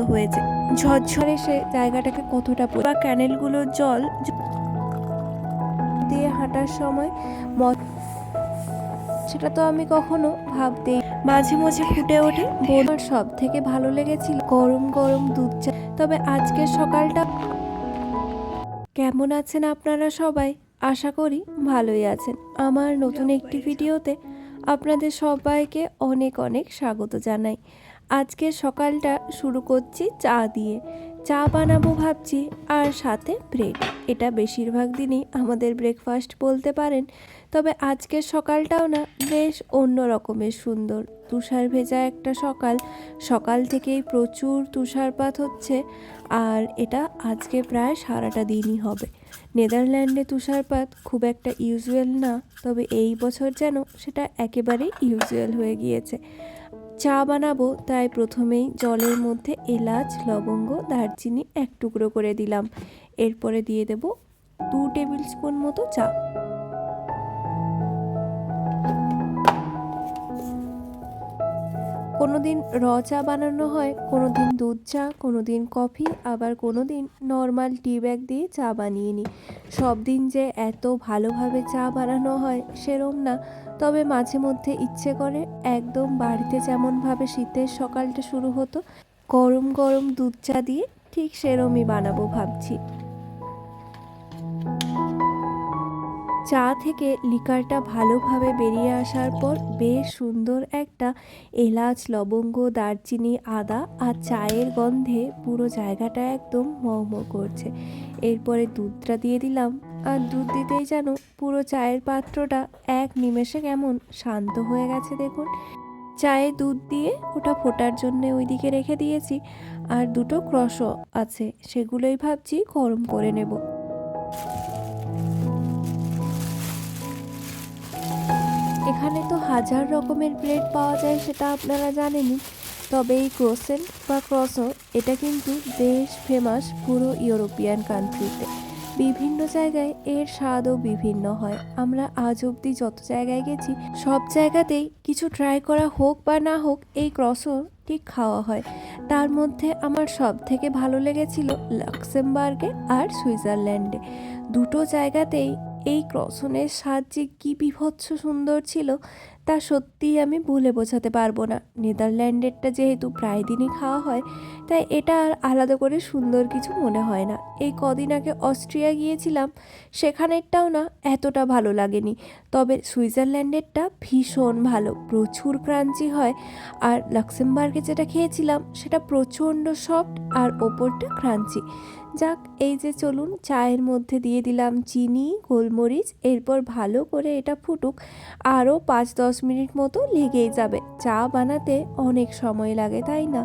মতো হয়েছে। ঝরঝরে সে জায়গাটাকে কতটা বা ক্যানেলগুলোর জল দিয়ে হাঁটার সময় মত সেটা তো আমি কখনো ভাবতেই মাঝে মাঝে ফুটে ওঠে। বোনার সব থেকে ভালো লেগেছিল গরম গরম দুধ চা তবে আজকের সকালটা কেমন আছেন আপনারা সবাই? আশা করি ভালোই আছেন। আমার নতুন একটি ভিডিওতে আপনাদের সবাইকে অনেক অনেক স্বাগত জানাই। আজকের সকালটা শুরু করছি চা দিয়ে। চা বানাবো ভাবছি, আর সাথে ব্রেড। এটা বেশিরভাগ দিনই আমাদের ব্রেকফাস্ট বলতে পারেন, তবে আজকের সকালটাও না, বেশ অন্য রকমের সুন্দর। তুষার ভেজা একটা সকাল সকাল থেকেই প্রচুর তুষারপাত হচ্ছে, আর এটা আজকে প্রায় সারাটা দিনই হবে। নেদারল্যান্ডে তুষারপাত খুব একটা ইউজুয়াল না, তবে এই বছর যেন সেটা একেবারেই ইউজুয়াল হয়ে গিয়েছে। চা বানাবো, তাই প্রথমেই জলের মধ্যে এলাচ, লবঙ্গ, দারচিনি এক টুকরো করে দিলাম। এরপরে দিয়ে দেব দু টেবিল স্পুন মতো চা। কোনো দিন র চা বানানো হয় কোনো দিন দুধ চা কোনো দিন কফি, আবার কোনো দিন নর্মাল টি ব্যাগ দিয়ে চা বানিয়ে নিই সব দিন যে এত ভালোভাবে চা বানানো হয় সেরম না। তবে মাঝে মধ্যে ইচ্ছে করে একদম বাড়িতে যেমনভাবে শীতের সকালটা শুরু হতো, গরম গরম দুধ চা দিয়ে ঠিক সেরমই বানাবো ভাবছি। চা থেকে লিকারটা ভালোভাবে বেরিয়ে আসার পর বেশ সুন্দর একটা এলাচ, লবঙ্গ, দারচিনি, আদা আর চায়ের গন্ধে পুরো জায়গাটা একদম মহম করছে। এরপরে দুধটা দিয়ে দিলাম। আর দুধ দিতেই যেন পুরো চায়ের পাত্রটা এক নিমেষে কেমন শান্ত হয়ে গেছে দেখুন। চায়ে দুধ দিয়ে ওটা ফোটার জন্য ওইদিকে রেখে দিয়েছি। আর দুটো ক্রসও আছে, সেগুলোই ভাবছি গরম করে নেব। হাজার রকমের ব্রেড পাওয়া যায় সেটা আপনারা জানেনই। তবে এই ক্রোসেন্ট বা ক্রসো, এটা কিন্তু বেশ ফেমাস পুরো ইউরোপিয়ান কান্ট্রিতে বিভিন্ন জায়গায় এর স্বাদও বিভিন্ন হয়। আমরা আজ অবধি যত জায়গায় গেছি, সব জায়গাতেই কিছু ট্রাই করা হোক বা না হোক, এই ক্রসও ঠিক খাওয়া হয়। তার মধ্যে আমার সব থেকে ভালো লেগেছিল লাক্সেমবার্গে আর সুইজারল্যান্ডে। দুটো জায়গাতেই এই ক্রসনের স্বাদ যে কী বিভৎস সুন্দর ছিল তা সত্যিই আমি ভুলে বোঝাতে পারব না। নেদারল্যান্ডেরটা যেহেতু প্রায় দিনই খাওয়া হয়, তাই এটা আর আলাদা করে সুন্দর কিছু মনে হয় না। এই কদিন আগে অস্ট্রিয়া গিয়েছিলাম, সেখানেরটাও না এতটা ভালো লাগেনি। তবে সুইজারল্যান্ডেরটা ভীষণ ভালো, প্রচুর ক্রাঞ্চি হয়। আর লাক্সেমবার্গে যেটা খেয়েছিলাম, সেটা প্রচণ্ড সফট আর ওপরটা ক্রাঞ্চি। যাক, এই যে চলুন, চায়ের মধ্যে দিয়ে দিলাম চিনি, গোলমরিচ, এরপর ভালো করে এটা ফুটুক। আরও পাঁচ দশ মিনিট মতো লেগেই যাবে। চা বানাতে অনেক সময় লাগে, তাই না?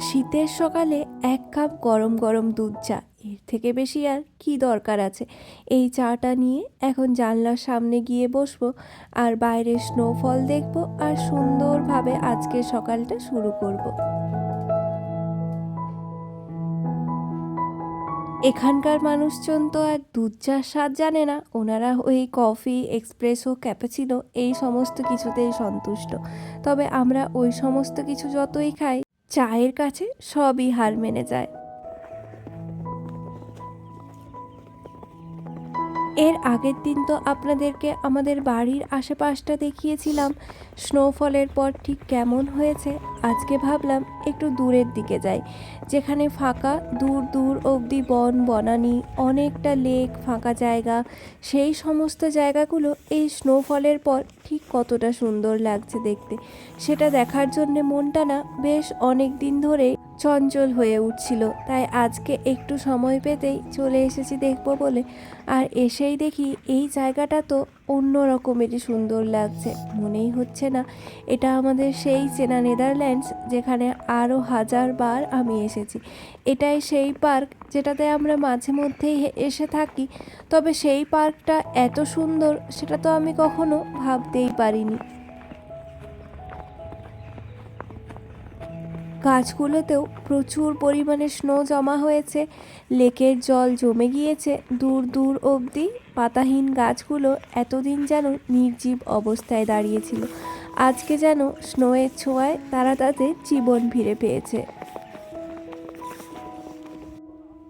শীতের সকালে এক কাপ গরম গরম দুধ চা, এর থেকে বেশি আর কি দরকার আছে? এই চাটা নিয়ে এখন জানলার সামনে গিয়ে বসবো, আর বাইরের স্নোফল দেখব, আর সুন্দরভাবে আজকের সকালটা শুরু করব। এখানকার মানুষজন তো আর দুধ চার স্বাদ জানে না। ওনারা ওই কফি, এক্সপ্রেসো, ক্যাপাচিনো এই সমস্ত কিছুতেই সন্তুষ্ট। তবে আমরা ওই সমস্ত কিছু যতই খাই, চায়ের কাছে সবই হার মেনে যায়। এর আগের দিন তো আপনাদেরকে আমাদের বাড়ির আশেপাশটা দেখিয়েছিলাম। স্নোফলের পর ঠিক কেমন হয়েছে? আজকে ভাবলাম একটু দূরের দিকে যাই। যেখানে ফাঁকা, দূর দূর অবধি বন, বনানি, অনেকটা লেক, ফাঁকা জায়গা। সেই সমস্ত জায়গাগুলো এই স্নোফলের পর ঠিক কতটা সুন্দর লাগছে দেখতে। সেটা দেখার জন্যে মনটা না বেশ অনেক দিন ধরেই চঞ্চল হয়ে উঠছিল। তাই আজকে একটু সময় পেতেই চলে এসেছি দেখব বলে। আর এসেই দেখি এই জায়গাটা তো অন্য রকমেরই সুন্দর লাগছে। মনেই হচ্ছে না, এটা আমাদের সেই চেনা নেদারল্যান্ডস যেখানে আরও হাজার বার আমি এসেছি। এটাই সেই পার্ক যেটাতে আমরা মাঝে মধ্যেই এসে থাকি। তবে সেই পার্কটা এত সুন্দর, সেটা তো আমি কখনো ভাবতেই পারিনি। গাছগুলোতেও প্রচুর পরিমাণে স্নো জমা হয়েছে। লেকের জল জমে গিয়েছে। দূর দূর অবধি পাতাহীন গাছগুলো এতদিন যেন নির্জীব অবস্থায় দাঁড়িয়েছিল। আজকে যেন স্নোয়ের ছোঁয়ায় তারা তাদের জীবন ফিরে পেয়েছে।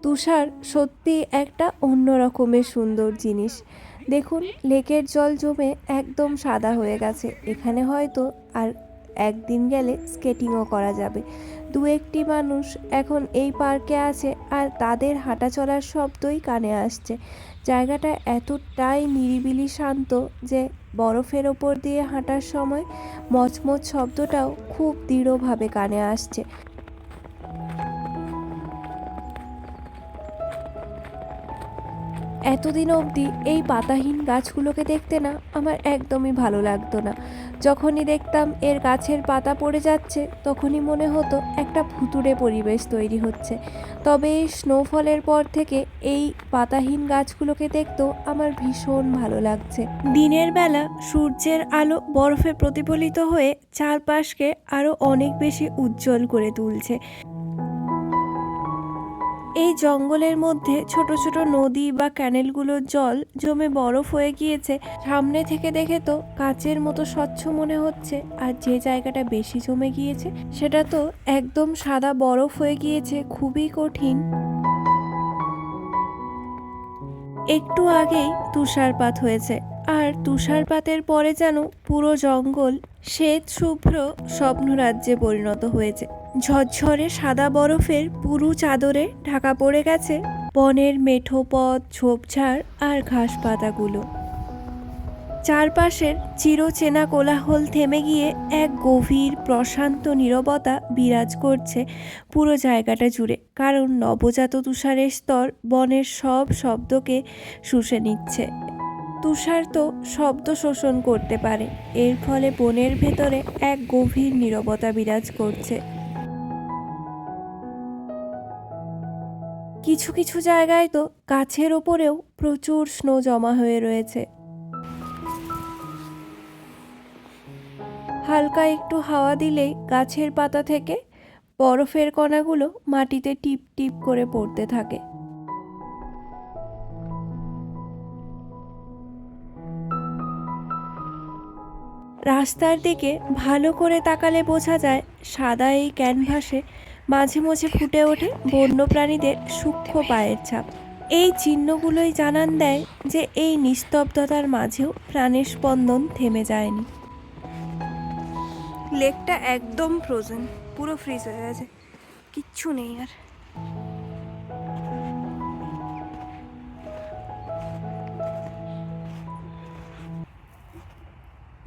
তুষার সত্যি একটা অন্য রকমের সুন্দর জিনিস। দেখুন, লেকের জল জমে একদম সাদা হয়ে গেছে। এখানে হয়তো আর একদিন গেলে স্কেটিংও করা যাবে। দু একটি মানুষ এখন এই পার্কে আছে আর তাদের হাঁটা চলার শব্দই কানে আসছে। জায়গাটা এতটাই নিরিবিলি শান্ত যে বরফের ওপর দিয়ে হাঁটার সময় মচমচ শব্দটাও খুব দৃঢ়ভাবে কানে আসছে। এতদিন অবধি এই পাতাহীন গাছগুলোকে দেখতে না আমার একদমই ভালো লাগতো না। যখনই দেখতাম এর গাছের পাতা পড়ে যাচ্ছে, তখনই মনে হতো একটা ভুতুড়ে পরিবেশ তৈরি হচ্ছে। তবে এই স্নোফলের পর থেকে এই পাতাহীন গাছগুলোকে দেখতেও আমার ভীষণ ভালো লাগছে। দিনের বেলা সূর্যের আলো বরফে প্রতিফলিত হয়ে চারপাশকে আরও অনেক বেশি উজ্জ্বল করে তুলছে। এই জঙ্গলের মধ্যে ছোট ছোট নদী বা ক্যানেলগুলোর জল জমে বরফ হয়ে গিয়েছে। সামনে থেকে দেখে তো কাচের মতো স্বচ্ছ মনে হচ্ছে। আর যে জায়গাটা বেশি জমে গিয়েছে, সেটা তো একদম সাদা বরফ হয়ে গিয়েছে। খুবই কঠিন। একটু আগেই তুষারপাত হয়েছে। আর তুষারপাতের পরে যেন পুরো জঙ্গল শ্বেত শুভ্র স্বপ্নরাজ্যে পরিণত হয়েছে। ঝরঝরে সাদা বরফের পুরু চাদরে ঢাকা পড়ে গেছে বনের মেঠো পথ, ঝোপঝাড় আর ঘাস পাতাগুলো। চারপাশের চিরচেনা কোলাহল থেমে গিয়ে এক গভীর, প্রশান্ত নীরবতা বিরাজ করছে পুরো জায়গাটা জুড়ে। কারণ নবজাত তুষারের স্তর বনের সব শব্দকে শুষে নিচ্ছে। তুষার তো শব্দ শোষণ করতে পারে। এর ফলে বনের ভেতরে এক গভীর নীরবতা বিরাজ করছে। কিছু কিছু জায়গায় তো গাছের ওপরেও প্রচুর স্নো জমা হয়ে রয়েছে। হালকা একটু হাওয়া দিলেই গাছের পাতা থেকে বরফের কণাগুলো মাটিতে টিপ টিপ করে পড়তে থাকে। রাস্তার দিকে ভালো করে তাকালে বোঝা যায় সাদা এই ক্যানভাসে মাঝে মাঝে ফুটে ওঠে বন্যপ্রাণীদের সূক্ষ্ম পায়ের ছাপ। এই চিহ্নগুলোই জানান দেয় যে এই নিস্তব্ধতার মাঝেও প্রাণের স্পন্দন থেমে যায়নি। লেকটা একদম ফ্রোজেন পুরো ফ্রিজ হয়ে গেছে। কিচ্ছু নেই আর।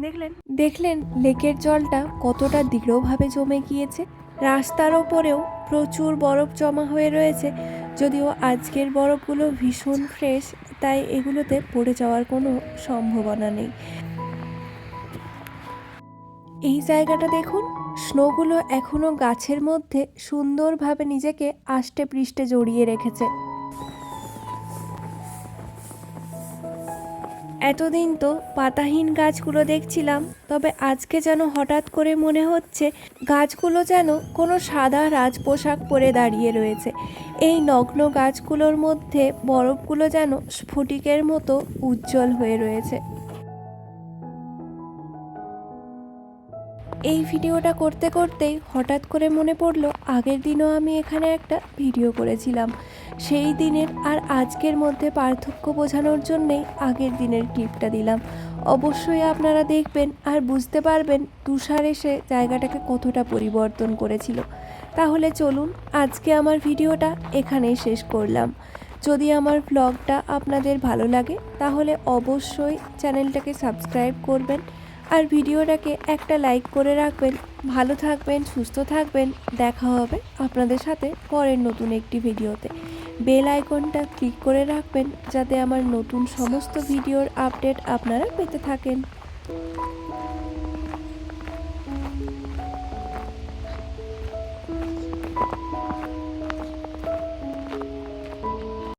দেখলেন? দেখলেন লেকের জলটা কতটা দৃঢ়ভাবে জমে গিয়েছে। রাস্তার ওপরেও প্রচুর বরফ জমা হয়ে রয়েছে, যদিও আজকের বরফগুলো ভীষণ ফ্রেশ, তাই এগুলোতে পড়ে যাওয়ার কোনো সম্ভাবনা নেই। এই জায়গাটা দেখুন, স্নোগুলো এখনও গাছের মধ্যে সুন্দরভাবে নিজেকে আষ্টে পৃষ্ঠে জড়িয়ে রেখেছে। এতদিন তো পাতাহীন গাছগুলো দেখছিলাম, তবে আজকে যেন হঠাৎ করে মনে হচ্ছে গাছগুলো যেন কোনো সাদা রাজ পোশাক পরে দাঁড়িয়ে রয়েছে। এই নগ্ন গাছগুলোর মধ্যে বরফগুলো যেন স্ফটিকের মতো উজ্জ্বল হয়ে রয়েছে। এই ভিডিওটা করতে করতেই হঠাৎ করে মনে পড়ল আগের দিনও আমি এখানে একটা ভিডিও করেছিলাম। সেই দিনের আর আজকের মধ্যে পার্থক্য বোঝানোর জন্যেই আগের দিনের ক্লিপটা দিলাম। অবশ্যই আপনারা দেখবেন আর বুঝতে পারবেন তুষার এসে জায়গাটাকে কতটা পরিবর্তন করেছিল। তাহলে চলুন আজকে আমার ভিডিওটা এখানেই শেষ করলাম। যদি আমার ব্লগটা আপনাদের ভালো লাগে তাহলে অবশ্যই চ্যানেলটাকে সাবস্ক্রাইব করবেন। আর ভিডিওটাকে একটা লাইক করে রাখবেন। ভালো থাকবেন, সুস্থ থাকবেন। দেখা হবে আপনাদের সাথে পরের নতুন একটি ভিডিওতে। বেল আইকনটা ক্লিক করে রাখবেন যাতে আমার নতুন সমস্ত ভিডিওর আপডেট আপনারা পেতে থাকেন।